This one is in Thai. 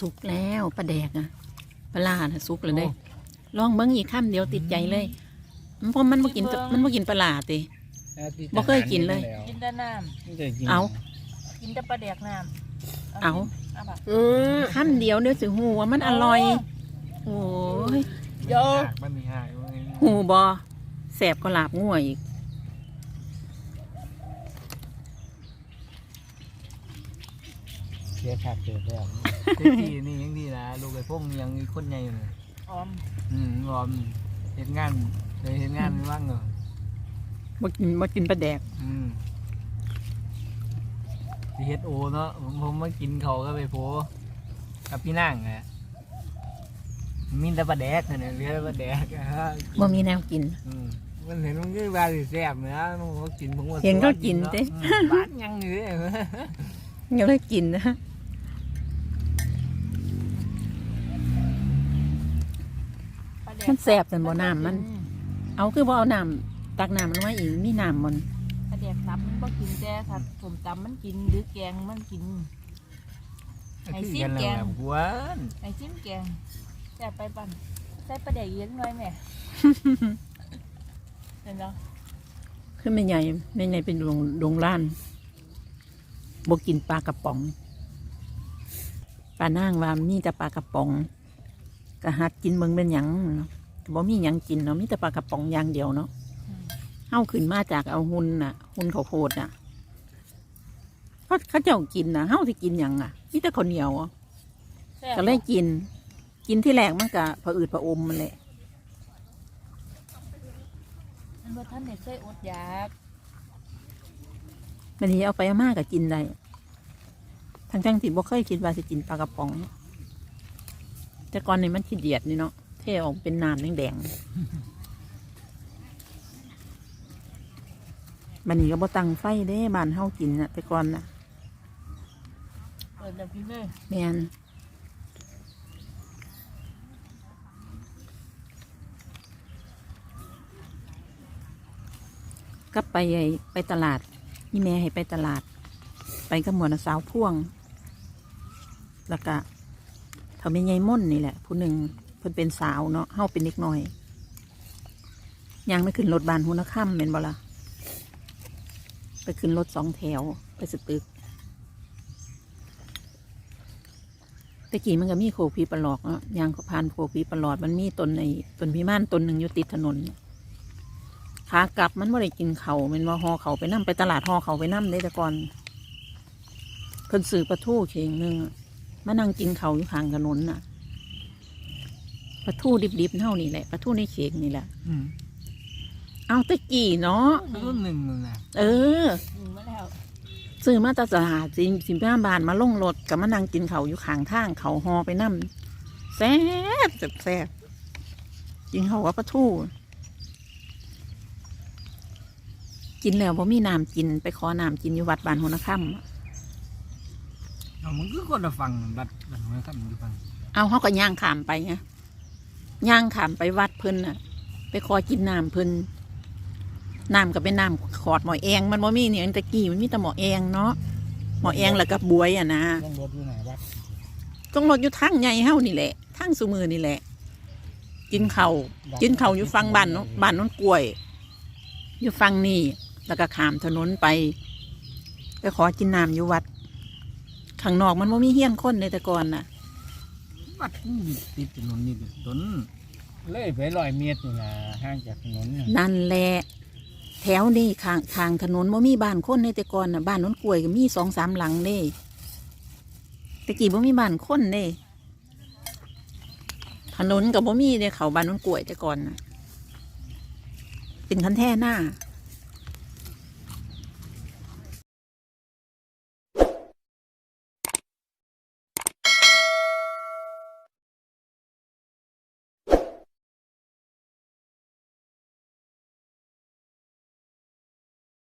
สุกแล้วปลาแดกอะปลาล่ะสุกเลยได้ลองเบิ้งอีกข้ามเดียวติดใจเลยเพราะมันมากินมันมากินปลาล่าตีไม่เคยกินเลย กินแต่น้ำเอากินแต่ปลาแดกน้ำ เอาเอาแบบอืมคำเดียวเดี๋ยวสิหูว่ามันอร่อย โอ้ยเดี๋ยวหักมันมีหายว่าไงหูบอแสบก็ลาบง่วยอีกเสียขาดเกิดแล้วคุกกี้นี่ยังดีนะลูกไอ้พวกยังมีคนใหญ่อยู่เลยออม อืมงอมเห็นงานเลยเห็นงานไม่ว่างเหรอบ่กินบ่กินปลาแดก อืมที่ เฮ็ดโอเนาะผมผมมากินเขาก็ไปโพกับพี่นั่งอะมีแต่ปลาแดกเนี่ยเหลือปลาแดกอะฮะบ่มีแนวกิน อืมมันเห็นมันก็ว่าสิแซ่บเนื้อมันก็กินผมว่าเห็นเขากินเด้ อืมบ้านยังอยู่เลยยังเลยกินนะปลาแดกมันแสบจนบ่น้ำมัน เอาคือบ่เอาน้ำตักน้ำมันไว้อีกมีน้ำมันปลา แดกตับมันก็กินแต่ถ้าสมตำมันกินหรือแกงมันกิน ไอ้คือซีกันแกแล้วงแบบกวนไอ้จิ้มแกงแซ่บไปปั่นใส่ปลาแดกเยอะหน่อยแม่ เห็นแล้วคือไม่ใหญ่ไม่ใหญ่เป็นดวงดวงล้านบ่กินปลากระป๋องปลานางว่ามีแต่ปลากระป๋องก็หัดกินเบิ่งเป็นหยังเนาะบ่มีหยังกินเนาะมีแต่ปลากระป๋องอย่างเดียวเนาะเฮาขึ้นมาจากเอาหุ่นน่ะ หุ่นข้าวโพดน่ะเขาเขาเจ้ากินน่ะเฮาสิกินหยังอะมีแต่ข้าวเหนียวอะแซ่บก็เลยกิน กินที่แรกมันก็ผะอืดผะอมมันแหละมันว่าท่านเด็กเคยอดอยากมันนี้เอาไปเอามากก็กินได้ทั้งทั้งๆที่บ่เคยคิดว่าจะกินปลากระป๋อง แต่ก่อนนี่มันขี้เดียดนี่เนาะเทออกเป็นน้ำแดงๆ มันนี้ก็บ่ตั้งไฟเด้บ้านเฮากินน่ะ แต่ก่อนน่ะเปิดแบบนี้เลยแม่นก็ไปไอ้ไปตลาดนี่แม่ให้ไปตลาด ไปกับหมวดสาวพ่วง แล้วก็เขาเป็นยายม่นนี่แหละ ผู้หนึ่งเพิ่นเป็นสาวเนาะเฮาเป็นเด็กน้อยยังไม่ขึ้นรถบานหุนค่ำเป็นบ่ละ ไปขึ้นรถสองแถวไปสตึกตะกี้มันก็มีโคพีปลอกเนาะยางก็ผ่านโคพีปลอด มันมีต้นในต้นพิมานต้นหนึ่งอยู่ติดถนนขากลับมันไม่ได้กินเขามันว่าหอเขาไปนั่ไปตลาดหอเขาไปนั่ได้แต่ก่อนเพิ่นซื้อปลาทูเข่งหนึงอมานั่งกินเขาอยู่ข้างถนนน่ะปลาทูดิบๆเท่านี่แหละปลาทูในเข่งนี่แหละอืม เอาตะกี้เนาะรุ่นหนึ่งนั่นนะเอออืมมาแล้วซื้อมาจากตลาดสิสิบห้าบาทมาลงรถกับมานั่งกินเขาวอยู่ข้างทางเขาหอไปนั่แซ่บแซ่บแซ่บกินเขาวกับปลาทูกินแล้วพอมีน้ำกินไปขอน้ำกินอยู่วัดบานหัวนาค่ำอะเอามันก็คนละฟังบัดบัดหัวคำอยู่ฟังเอาเขาก็ย่างขามไปไงย่างขามไปวัดเพิ่นน่ะ ไปขอกินน้ำเพิ่น น้ำก็เป็นน้ำขอดหมอแองมันบ่มีเนี่ยตะกี้มันมีแต่หมอแองเนาะหมอแองแล้วก็บวยอะนะต้องรถอยู่ไหนวัดต้องรถอยู่ทางใหญ่เฮานี่แหละทางสุมือนี่แหละ กินเขาวกินเขาวอยู่ฟังบ้านเนาะบ้านน้นกล้วย อยู่ฟังนี่แล้วก็ขามถนนไปไปขอกินน้ำอยู่วัดข้างนอกมันว่ามีเฮี้ยนคนในแต่ก่อนน่ะวัดนี่ติดถนนนี่ต้นเลยไปลอยเมตรนี่นะห่างจากถนนน่ะนั่นแหละ แถวนี่ข้างข้างถนนบ่มีบ้านคนในแต่ก่อนน่ะบ้านน้นกล้วยก็มีสองสามหลังเด้แตะกี้บ่มีบ้านคนเด้ถนนกับบ่มีเด้เขาบ้านน้นกล้วยแต่ก่อนน่ะเป็นคันแท่หน้า